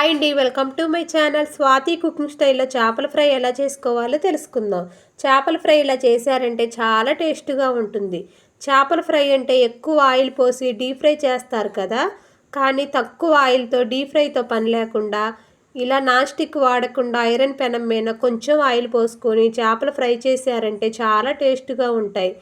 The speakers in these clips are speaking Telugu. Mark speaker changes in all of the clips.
Speaker 1: హాయ్ అండి welcome to my channel. Swathi cooking స్టైల్లో చేపల ఫ్రై ఎలా చేసుకోవాలో తెలుసుకుందాం. చేపల ఫ్రై ఇలా చేశారంటే చాలా టేస్ట్గా ఉంటుంది. చేపల ఫ్రై అంటే ఎక్కువ ఆయిల్ పోసి డీప్ ఫ్రై చేస్తారు కదా. కానీ తక్కువ ఆయిల్తో డీప్ ఫ్రైతో పని లేకుండా ఇలా నాన్ స్టిక్ వాడకుండా ఐరన్ పెనం మీద కొంచెం ఆయిల్ పోసుకొని చేపలు ఫ్రై చేశారంటే చాలా టేస్ట్గా ఉంటాయి.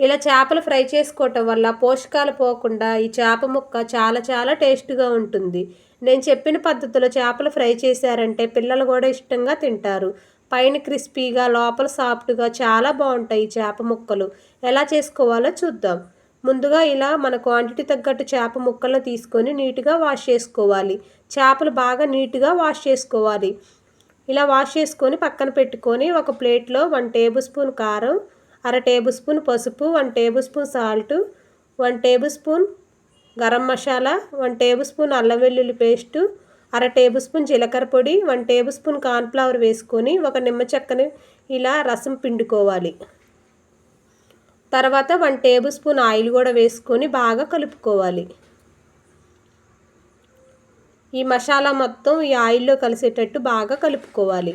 Speaker 1: ఇలా చేపలు ఫ్రై చేసుకోవటం వల్ల పోషకాలు పోకుండా ఈ చేప ముక్క చాలా చాలా టేస్ట్గా ఉంటుంది. నేను చెప్పిన పద్ధతిలో చేపలు ఫ్రై చేశారంటే పిల్లలు కూడా ఇష్టంగా తింటారు. పైన క్రిస్పీగా లోపల సాఫ్ట్గా చాలా బాగుంటాయి ఈ చేప ముక్కలు. ఎలా చేసుకోవాలో చూద్దాం. ముందుగా ఇలా మన క్వాంటిటీ తగ్గట్టు చేప ముక్కలను తీసుకొని నీట్గా వాష్ చేసుకోవాలి. చేపలు బాగా నీట్గా వాష్ చేసుకోవాలి. ఇలా వాష్ చేసుకొని పక్కన పెట్టుకొని ఒక ప్లేట్లో వన్ టేబుల్ స్పూన్ కారం అర టేబుల్ స్పూన్ పసుపు one tablespoon salt one tablespoon garam masala one tablespoon అల్లం వెల్లుల్లి పేస్టు అర టేబుల్ స్పూన్ జీలకర్ర పొడి వన్ టేబుల్ స్పూన్ కార్న్ఫ్లవర్ వేసుకొని ఒక నిమ్మ చెక్కని ఇలా రసం పిండుకోవాలి. తర్వాత వన్ టేబుల్ స్పూన్ ఆయిల్ కూడా వేసుకొని బాగా కలుపుకోవాలి. ఈ మసాలా మొత్తం ఈ ఆయిల్లో కలిసేటట్టు బాగా కలుపుకోవాలి.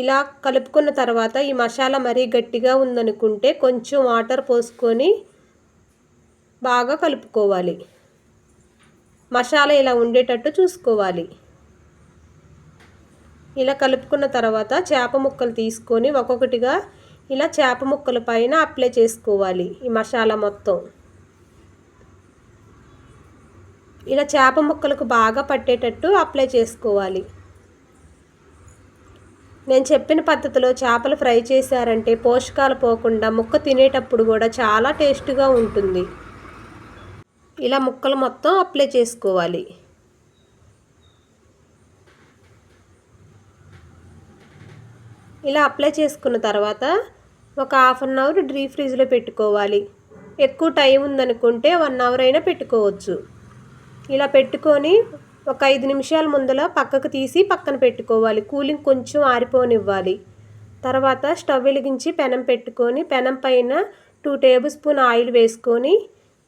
Speaker 1: ఇలా కలుపుకున్న తర్వాత ఈ మసాలా మరీ గట్టిగా ఉందనుకుంటే కొంచెం వాటర్ పోసుకొని బాగా కలుపుకోవాలి. మసాలా ఇలా ఉండేటట్టు చూసుకోవాలి. ఇలా కలుపుకున్న తర్వాత చేప ముక్కలు తీసుకొని ఒక్కొక్కటిగా ఇలా చేప ముక్కల పైన అప్లై చేసుకోవాలి ఈ మసాలా మొత్తం. ఇలా చేప ముక్కలకు బాగా పట్టేటట్టు అప్లై చేసుకోవాలి. నేను చెప్పిన పద్ధతిలో చేపలు ఫ్రై చేశారంటే పోషకాలు పోకుండా ముక్క తినేటప్పుడు కూడా చాలా టేస్ట్గా ఉంటుంది. ఇలా ముక్కలు మొత్తం అప్లై చేసుకోవాలి. ఇలా అప్లై చేసుకున్న తర్వాత ఒక హాఫ్ అన్ అవర్ డ్రీ ఫ్రిడ్జ్లో పెట్టుకోవాలి. ఎక్కువ టైం ఉందనుకుంటే వన్ అవర్ అయినా పెట్టుకోవచ్చు. ఇలా పెట్టుకొని ఒక ఐదు నిమిషాల ముందల పక్కకు తీసి పక్కన పెట్టుకోవాలి. కూలింగ్ కొంచెం ఆరిపోనివ్వాలి. తర్వాత స్టవ్ వెలిగించి పెనం పెట్టుకొని పెనం పైన టూ టేబుల్ స్పూన్ ఆయిల్ వేసుకొని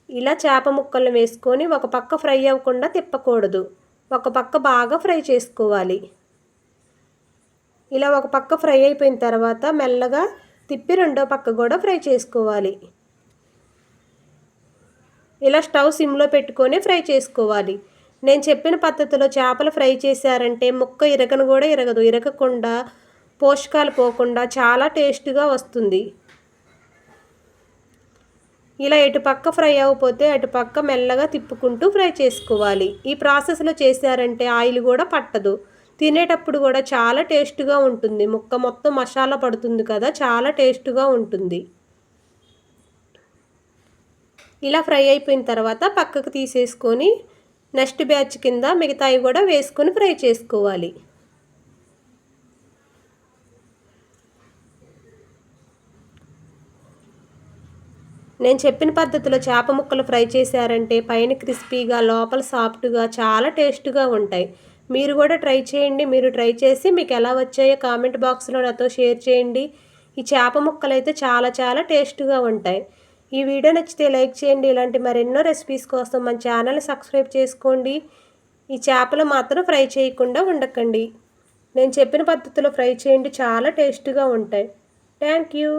Speaker 1: ఇలా చేప ముక్కలను వేసుకొని ఒక పక్క ఫ్రై అవ్వకుండా తిప్పకూడదు. ఒక పక్క బాగా ఫ్రై చేసుకోవాలి. ఇలా ఒక పక్క ఫ్రై అయిపోయిన తర్వాత మెల్లగా తిప్పి రెండో పక్క కూడా ఫ్రై చేసుకోవాలి. ఇలా స్టవ్ సిమ్లో పెట్టుకొని ఫ్రై చేసుకోవాలి. నేను చెప్పిన పద్ధతిలో చేపలు ఫ్రై చేశారంటే ముక్క ఇరగను కూడా ఇరగదు. ఇరగకుండా పోషకాలు పోకుండా చాలా టేస్ట్గా వస్తుంది. ఇలా ఇటుపక్క ఫ్రై అవ్వకపోతే అటుపక్క మెల్లగా తిప్పుకుంటూ ఫ్రై చేసుకోవాలి. ఈ ప్రాసెస్లో చేశారంటే ఆయిల్ కూడా పట్టదు. తినేటప్పుడు కూడా చాలా టేస్ట్గా ఉంటుంది. ముక్క మొత్తం మసాలా పడుతుంది కదా చాలా టేస్ట్గా ఉంటుంది. ఇలా ఫ్రై అయిపోయిన తర్వాత పక్కకు తీసేసుకొని నెక్స్ట్ బ్యాచ్ కింద మిగతాయి కూడా వేసుకొని ఫ్రై చేసుకోవాలి. నేను చెప్పిన పద్ధతిలో చేప ముక్కలు ఫ్రై చేశారంటే పైన క్రిస్పీగా లోపల సాఫ్ట్గా చాలా టేస్ట్గా ఉంటాయి. మీరు కూడా ట్రై చేయండి. మీరు ట్రై చేసి మీకు ఎలా వచ్చాయో కామెంట్ బాక్స్లో నాతో షేర్ చేయండి. ఈ చేప ముక్కలు అయితే చాలా చాలా టేస్ట్గా ఉంటాయి. ఈ వీడియో నచ్చితే లైక్ చేయండి. ఇలాంటి మరెన్నో రెసిపీస్ కోసం మన ఛానల్ సబ్స్క్రైబ్ చేసుకోండి. ఈ చేపలు మాత్రం ఫ్రై చేయకుండా ఉండకండి నేను చెప్పిన పద్ధతిలో ఫ్రై చేయండి. చాలా టేస్ట్గా ఉంటాయి. Thank you